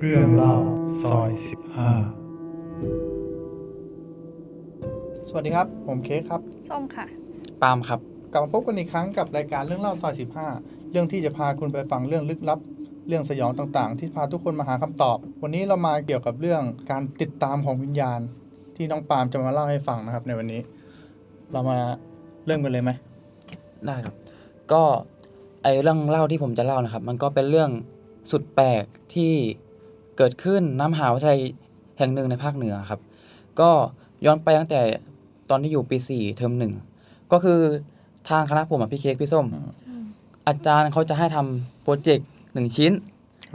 เรื่องเล่าซอยสิบห้าสวัสดีครับ ผมเค้กครับ ส้มค่ะปาล์มครับ กลับมาพบกันอีกครั้งกับรายการเรื่องเล่าซอย 15 เรื่องที่จะพาคุณไปฟังเรื่องลึกลับ เรื่องสยองต่างๆ ที่พาทุกคนมาหาคำตอบ วันนี้เรามาเกี่ยวกับเรื่องการติดตามของวิญญาณ ที่น้องปาล์มจะมาเล่าให้ฟังนะครับ ในวันนี้ เรามาเริ่มกันเลยไหมได้ครับ ก็ไอเรื่องเล่าที่ผมจะเล่านะครับ มันก็เป็นเรื่องสุดแปลกที่ เกิดขึ้นน้ำมหาวิทยาลัยแห่งหนึ่งในภาคเหนือครับ ก็ย้อนไปตั้งแต่ตอนที่อยู่ปีสี่เทอมหนึ่งก็คือทางคณะผมอะพี่เค้กพี่ส้ม อาจารย์เขาจะให้ทำโปรเจกต์หนึ่งชิ้น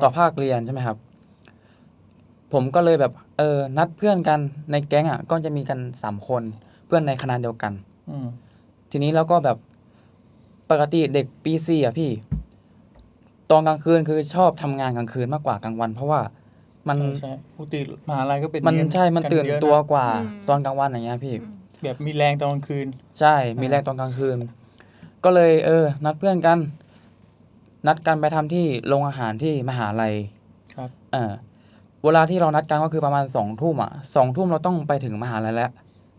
ต่อภาคเรียนใช่ไหมครับ ผมก็เลยแบบเออนัดเพื่อนกันในแก๊งอะ ก็จะมีกันสามคนเพื่อนในคณะเดียวกันอืมทีนี้เราก็แบบปกติเด็กปีสี่อะพี่ ตอนกลางคืนคือชอบทำงานกลางคืนมากกว่ากลางวัน เพราะว่า มันใช่ใช่ปกติมหาลัยก็เป็นมันเรียใช่มันกัตื่นเยอะะตัวกว่าอืม ตอนกลางวันอย่างเงี้ยพี่ แบบมีแรงตอนกลางคืน ใช่ มีแรกตอนกลางคืน ก็เลยเออ นัดเพื่อนกัน นัดกันไปทำที่โรงอาหารที่มหาลัยครับ เออเวลาที่เรานัดกันก็คือประมาณสองทุ่มอะสองทุ่มเราต้องไปถึงมหาลัยแล้ว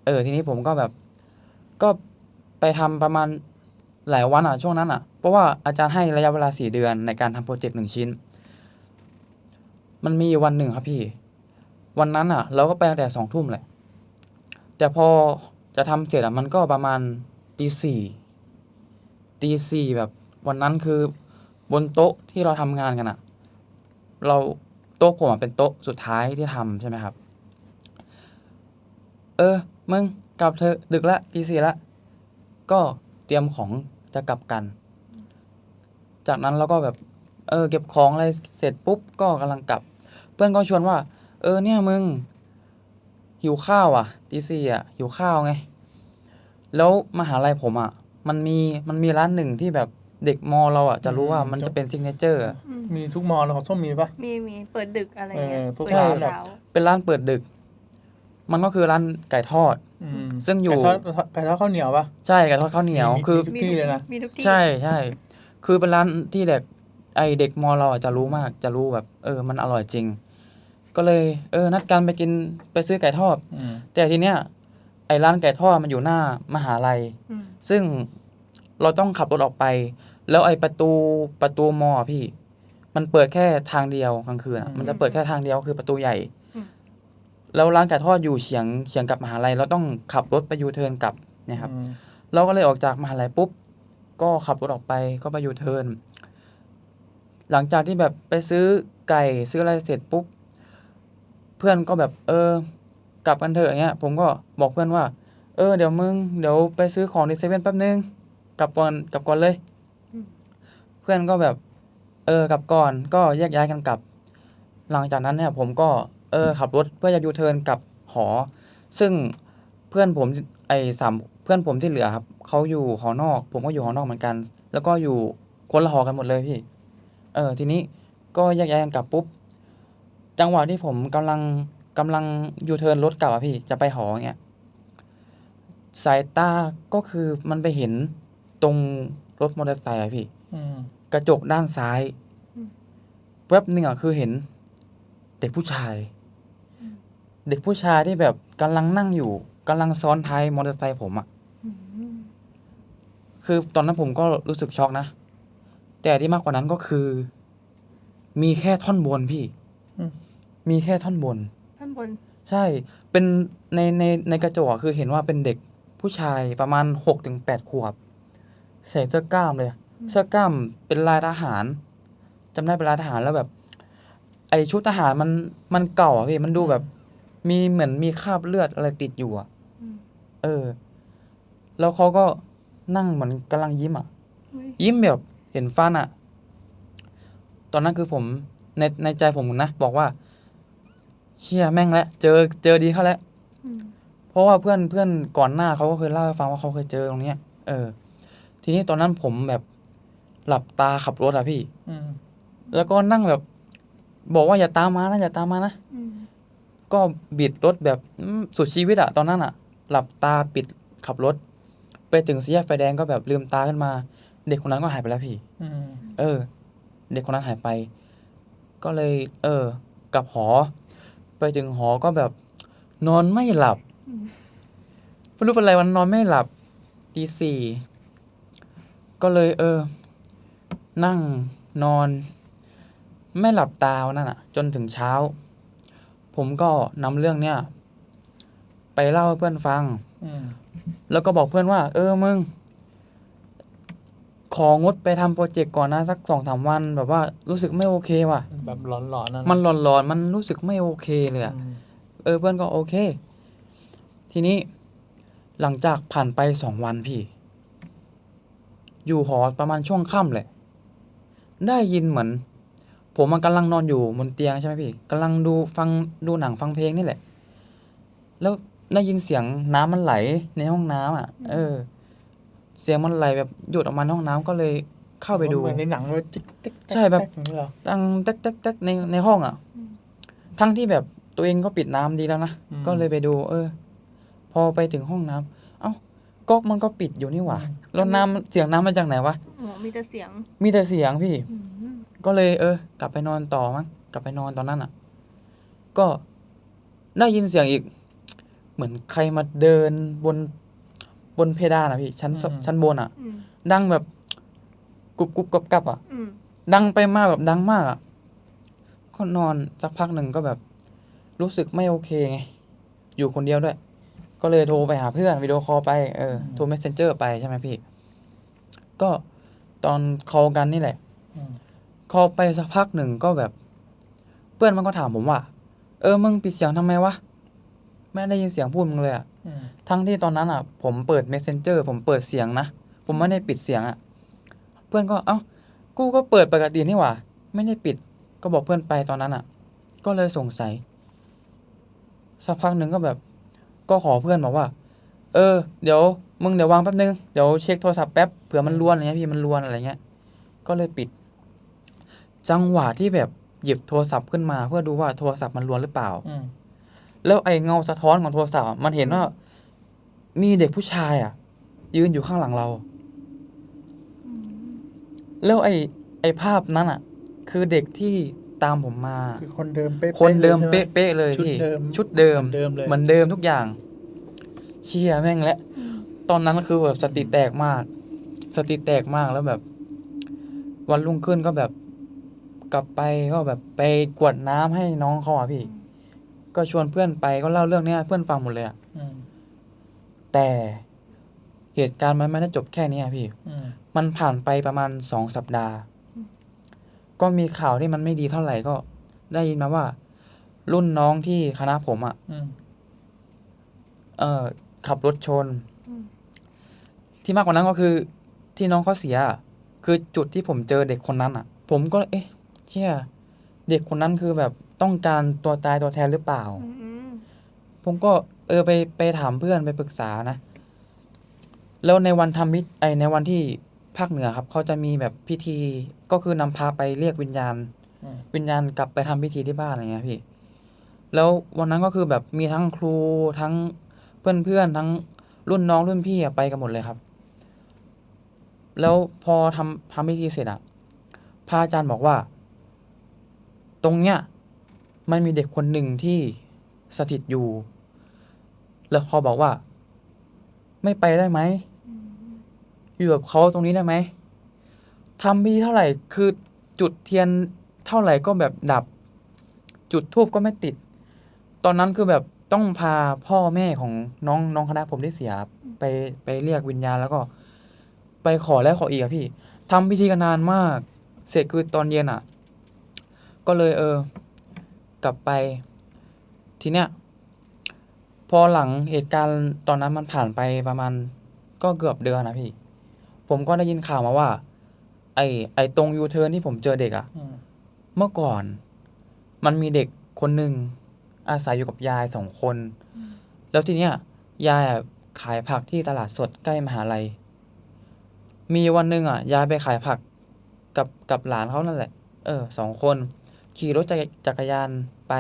เออ ทีนี้ผมก็แบบ ก็ไปทำประมาณหลายวันอะช่วงนั้นอะ เพราะว่าอาจารย์ให้ระยะเวลาสี่เดือนในการทำโปรเจกต์หนึ่งชิ้น มันมีวันหนึ่งครับพี่ วันนั้นอะ เราก็ไปตั้งแต่สองทุ่มแหละ แต่พอจะทำเสร็จอะมันก็ประมาณตีสี่ตีสี่แบบวันนั้นคือบนโต๊ะที่เราทำงานกันอะ เราโต๊ะผมเป็นโต๊ะสุดท้ายที่ทำใช่ไหมครับ เออมึงกลับเถอะดึกละตีสี่ละก็เตรียมของจะกลับกัน จากนั้นเราก็แบบ เออ เก็บของอะไรเสร็จปุ๊บก็กำลังกลับ พื่อนก็ชวนว่า เออเนี่ยมึง หิวข้าวอะตีสี่อะหิวข้าวไง แล้วมหาลัยผมอะ มันมีมันมีร้านหนึ่งที่แบบเด็กมอเราอะจะรู้ว่ามันจะเป็นซิกเนเจอร์อืมมีทุกมอแล้วของส้มมีปะ มีมีเปิดดึกอะไรเงี้ยเออพวกเปิดร้านแบบ เช้าเป็นร้านเปิดดึก มันก็คือร้านไก่ทอด อืมซึ่งอยู่ ไก่ทอดไก่ทอดข้าวเหนียวปะ ใช่ไก่ทอดข้าวเหนียวมีคือทุกที่เลยนะ มีทุกที่ ใช่ใช่ คือเป็นร้านที่เด็กไอเด็กมอเราอะจะรู้มาก จะรู้แบบ เออ มันอร่อยจริง ก็เลยเออนัดกันไปกินไปซื้อไก่ทอด อืมแต่ทีเนี้ยไอร้านไก่ทอดมันอยู่หน้ามหาลัย อืมซึ่งเราต้องขับรถออกไป แล้วไอประตูประตูมออะพี่ มันเปิดแค่ทางเดียวกลางคืนอะมันจะเปิดแค่ทางเดียวคือประตูใหญ่แล้วร้านไก่ทอดอยู่เฉียงเฉียงกับมหาลัย เราต้องขับรถไปยูเทิร์นกลับเนะครับ อืมเราก็เลยออกจากมหาลัยปุ๊บ ก็ขับรถออกไปก็ไปยูเทิร์นหลังจากที่แบบไปซื้อไก่ซื้ออะไรเสร็จปุ๊บ เพื่อนก็แบบเออกลับกันเถอะอย่างเงี้ย ผมก็บอกเพื่อนว่า เออเดี๋ยวมึงเดี๋ยวไปซื้อของในเซเว่นแป๊บนึงกลับก่อนกลับก่อนเลยอืมเพื่อนก็แบบ เออกลับก่อนก็แยกย้ายกันกลับ หลังจากนั้นเนี่ยผมก็เออขับรถเพื่อจะยูเทิร์นกลับหอ ซึ่งเพื่อนผมไอ้สามเพื่อนผมที่เหลือครับเขาอยู่หอนอก ผมก็อยู่หอนอกเหมือนกัน แล้วก็อยู่คนละหอกันหมดเลยพี่ เออทีนี้ก็แยกย้ายกันกลับปุ๊บ จังหวะที่ผมกำลังกำลังยูเทิร์นรถกลับอะพี่จะไปหออย่างเงี้ยสายตาก็คือมันไปเห็นตรงรถมอเตอร์ไซค์อะพี่อืมกระจกด้านซ้ายอืมแวบหนึ่งอะคือเห็น เด็กผู้ชาย เด็กผู้ชายที่แบบกำลังนั่งอยู่กำลังซ้อนท้ายมอเตอร์ไซค์ผมอะอืมคือตอนนั้นผมก็รู้สึกช็อกนะ แต่ที่มากกว่านั้นก็คือ มีแค่ท่อนบนพี่อื มมีแค่ท่อนบน ท่านบน ใช่ เป็นในในในกระจกอะคือเห็นว่าเป็นเด็กผู้ชายประมาณหกถึงแปดขวบใส่เสื้อกล้ามเลยเสื้อกล้ามเป็นลายทหารจำได้เป็นลายทหารแล้วแบบ ไอชุดทหารมันมันเก่าอะพี่มันดูแบบ มีเหมือนมีคราบเลือดอะไรติดอยู่อะอืมเออ แล้วเขาก็นั่งเหมือนกำลังยิ้มอะเฮ้ยยิ้มแบบเห็นฟันอะตอนนั้นคือผมในในใจผมนะ บอกว่า เชี่ยแม่งแล้วเจอเจอดีเขาแล้วอืมเพราะว่าเพื่อนเพื่อนก่อนหน้าเขาก็เคยเล่าให้ฟังว่าเขาเคยเจอตรงเนี้ยเออ ทีนี้ตอนนั้นผมแบบหลับตาขับรถอะพี่ อืมแล้วก็นั่งแบบ บอกว่าอย่าตามมานะอย่าตามมานะ อืมก็บิดรถแบบอืมสุดชีวิตอะตอนนั้นอะหลับตาปิดขับรถ ไปถึงสี่แยกไฟแดงก็แบบลืมตาขึ้นมา เด็กคนนั้นก็หายไปแล้วพี่ อืมเออ เด็กคนนั้นหายไป ก็เลย เออ กลับหอ ไปถึงหอก็แบบ นอนไม่หลับอืมไม่รู้เป็นไรวันนอนไม่หลับตีสี่ก็เลย เออ นั่งนอน ไม่หลับตาวันนั่นอะ จนถึงเช้า ผมก็นำเรื่องเนี้ยไปเล่าให้เพื่อนฟังอืมแล้วก็บอกเพื่อนว่า เออมึง ของดไปทำโปรเจกต์ก่อนนะสักสองสามวัน แบบว่ารู้สึกไม่โอเคว่ะ แบบหลอนๆนั่นมันหลอนๆมันรู้สึกไม่โอเคเลยอะอืมเออเพื่อนก็โอเค ทีนี้หลังจากผ่านไปสองวันพี่ อยู่หอประมาณช่วงค่ำแหละ ได้ยินเหมือน ผมมันกำลังนอนอยู่บนเตียงใช่ไหมพี่กำลังดูฟังดูหนังฟังเพลงนี่แหละ แล้วได้ยินเสียงน้ำมันไหลในห้องน้ำอะ เออ เสียงมันไหลแบบหยุดออกมาในห้องน้ำก็เลยเข้าไปดู เหมือนในหนังเลยจิ๊กติ๊กแต๊กใช่แบบแต๊กอย่างนี้เหรอตั้งแต๊กแต๊กแต๊กในในห้องอะ อืม ทั้งที่แบบตัวเองก็ปิดน้ำดีแล้วนะ อืมก็เลยไปดู เออ พอไปถึงห้องน้ำเอ้าก๊อกมันก็ปิดอยู่นี่หว่าอืม แล้วน้ำเสียงน้ำมาจากไหนวะอ๋อมีแต่เสียงมีแต่เสียงพี่ อืมก็เลยเออ กลับไปนอนต่อมั้งกลับไปนอนตอนนั้นอะ ก็ได้ยินเสียงอีก เหมือนใครมาเดินบน บนเพดานอะพี่ชั้นสชั้นบนอะอืมดังแบบกรุบกรุบกับกับอะอืมดังไปมากแบบดังมากอะก็นอนสักพักหนึ่งก็แบบ รู้สึกไม่โอเคไง อยู่คนเดียวด้วย ก็เลยโทรไปหาเพื่อนวิดีโอคอลไปเออโทร messenger ไปใช่ไหมพี่ ก็ตอนคอลกันนี่แหละ อืมคอลไปสักพักหนึ่งก็แบบ เพื่อนมันก็ถามผมว่า เออมึงปิดเสียงทำไมวะไม่ได้ยินเสียงพูดมึงเลยอะอืม ทั้งที่ตอนนั้นอะ ผมเปิด messenger ผมเปิดเสียงนะ ผมไม่ได้ปิดเสียงอะ เพื่อนก็ เอ้า กูก็เปิดปกตินี่หว่า ไม่ได้ปิด ก็บอกเพื่อนไปตอนนั้นอะ ก็เลยสงสัย สักพักหนึ่งก็แบบ ก็ขอเพื่อนบอกว่า เออ เดี๋ยว มึงเดี๋ยววางแป๊บนึง เดี๋ยวเช็คโทรศัพท์แป๊บ เผื่อมันรวนอะไรเงี้ยพี่ มันรวนอะไรเงี้ย ก็เลยปิด จังหวะที่แบบหยิบโทรศัพท์ขึ้นมา เพื่อดูว่าโทรศัพท์มันรวนหรือเปล่าอืม แล้วไอ้เงาสะท้อนของโทรศัพท์อะมันเห็นว่า มีเด็กผู้ชายอะ ยืนอยู่ข้างหลังเรา อืมแล้วไอ้ไอ้ภาพนั้นอะ คือเด็กที่ตามผมมา คือคนเดิมเป๊ะๆคนเดิมลยใช่ไห เป๊ะๆเลยชุดพี่เดิมชุดเดิมเหมือนเดิมเลยเหมือนเดิมทุกอย่าง เชี่ยแม่งและ อืมตอนนั้นคือแบบสติแตกมาก สติแตกมากแล้วแบบ วันรุ่งขึ้นก็แบบ กลับไปก็แบบไปกวดน้ำให้น้องเขาอะพี่ ก็ชวนเพื่อนไปก็เล่าเรื่องเนี้ยให้เพื่อนฟังหมดเลยอะอืมแต่เหตุการณ์มันไม่ได้จบแค่เนี้ยพี่ อืมมันผ่านไปประมาณสองสัปดาห์ก็มีข่าวที่มันไม่ดีเท่าไหร่ก็ได้ยินมาว่า รุ่นน้องที่คณะผมอะ่ะ อืมเออขับรถชน อืมที่มากกว่านั้นก็คือ ที่น้องเขาเสียอะคือจุดที่ผมเจอเด็กคนนั้นอะ่ะ ผมก็ เอ๊ะเชี่ยเด็กคนนั้นคือแบบ ต้องการตัวตายตัวแทนหรือเปล่า อืมผมก็เออไปไปถามเพื่อนไปปรึกษานะ แล้วในวันทำพิไอในวันที่ภาคเหนือครับเขาจะมีแบบพิธีก็คือนำพาไปเรียกวิญญาณ อืม วิญญาณกลับไปทำพิธีที่บ้านอะไรเงี้ยพี่ แล้ววันนั้นก็คือแบบมีทั้งครูทั้งเพื่อนเพื่อนๆทั้งรุ่นน้องรุ่นพี่อะไปกันหมดเลยครับ แล้วพอทำทำพิธีเสร็จอะพระอาจารย์บอกว่า ตรงเนี้ย มันมีเด็กคนหนึ่งที่สถิตอยู่ แล้วเขาบอกว่า ไม่ไปได้ไหม อยู่กับเขาตรงนี้ได้ไหมทำพิธีเท่าไหร่ คือจุดเทียนเท่าไหร่ก็แบบดับ จุดทูบก็ไม่ติด ตอนนั้นคือแบบต้องพาพ่อแม่ของน้องน้องคณะผมที่เสีย ไปไปเรียกวิญญาณแล้วก็ ไปขอแล้วขออีกอะพี่ทำพิธีกันนานมาก เสร็จคือตอนเย็นอะก็เลยเออ กลับไป ทีเนี้ยพอหลังเหตุการณ์ตอนนั้นมันผ่านไปประมาณก็เกือบเดือนนะพี่ ผมก็ได้ยินข่าวมาว่า ไอไอตรงยูเทิร์นที่ผมเจอเด็กอะอืมเมื่อก่อน มันมีเด็กคนหนึ่งอาศัยอยู่กับยายสองคน อืมแล้วทีเนี้ยยายอะขายผักที่ตลาดสดใกล้มหาลัย มีวันหนึ่งอะยายไปขายผักกับกับหลานเขานั่นแหละ เออสองคน ขี่รถจักรจักรยานไป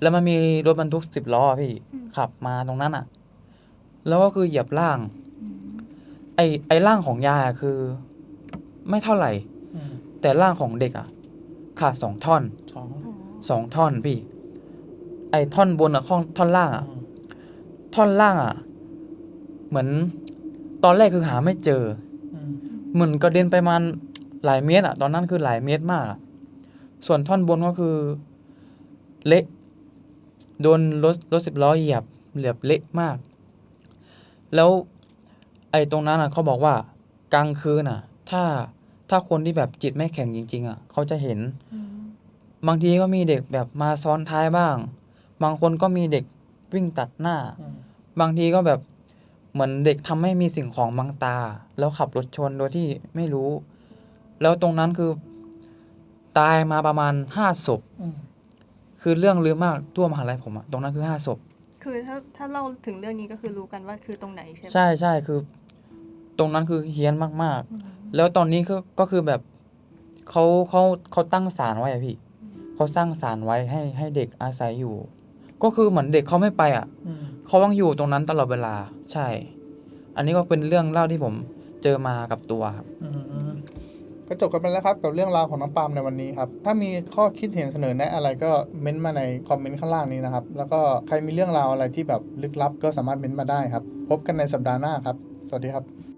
แล้วมันมีรถบรรทุกสิบล้อพี่ขับมาตรงนั้นอะ แล้วก็คือเหยียบร่าง อืมไอไอร่างของยายอะคือ ไม่เท่าไหร่ อืมแต่ร่างของเด็กอะขาดสองท่อนสองอ๋อสองท่อนพี่ ไอ้ท่อนบนอะท่อนท่อนล่างอะท่อนล่างอะเหมือนตอนแรกคือหาไม่เจอ อืมเหมือนกระเด็นไปประมาณหลายเมตรอะตอนนั้นคือหลายเมตรมากอะ ส่วนท่อนบนก็คือ เละโดนรถรถสิบล้อเหยียบเหยียบเละมาก แล้วไอ้ตรงนั้นอะเขาบอกว่ากลางคืนอะถ้าถ้าคนที่แบบจิตไม่แข็งจริง ๆอะเขาจะเห็นอืมบางทีก็มีเด็กแบบมาซ้อนท้ายบ้าง บางคนก็มีเด็กวิ่งตัดหน้าอืมบางทีก็แบบเหมือนเด็กทำให้มีสิ่งของบังตา แล้วขับรถชนโดยที่ไม่รู้ แล้วตรงนั้นคือ ตายมาประมาณห้าศพ อืมคือเรื่องลือมากทั่วมหาลัยผมอะตรงนั้นคือห้าศพ คือถ้าถ้าเล่าถึงเรื่องนี้ก็คือรู้กันว่าคือตรงไหนใช่ไหมใช่ใช่คือ ตรงนั้นคือเฮี้ยนมากอืมๆ แล้วตอนนี้คือก็คือแบบเขาเขาเขาตั้งศาลไว้อะพี่เขาสร้างศาลไว้ให้ให้เด็กอาศัยอยู่ ก็คือเหมือนเด็กเขาไม่ไปอะอืมเขาต้องอยู่ตรงนั้นตลอดเวลาใช่ อันนี้ก็เป็นเรื่องเล่าที่ผมเจอมากับตัวครับ อืม ก็จบกันไปแล้วครับกับเรื่องราวของน้องปาล์มในวันนี้ครับ ถ้ามีข้อคิดเห็นเสนอแนะอะไรก็เม้นต์มาในคอมเมนต์ข้างล่างนี้นะครับ แล้วก็ใครมีเรื่องราวอะไรที่แบบลึกลับก็สามารถเม้นต์มาได้ครับ พบกันในสัปดาห์หน้าครับ สวัสดีครับ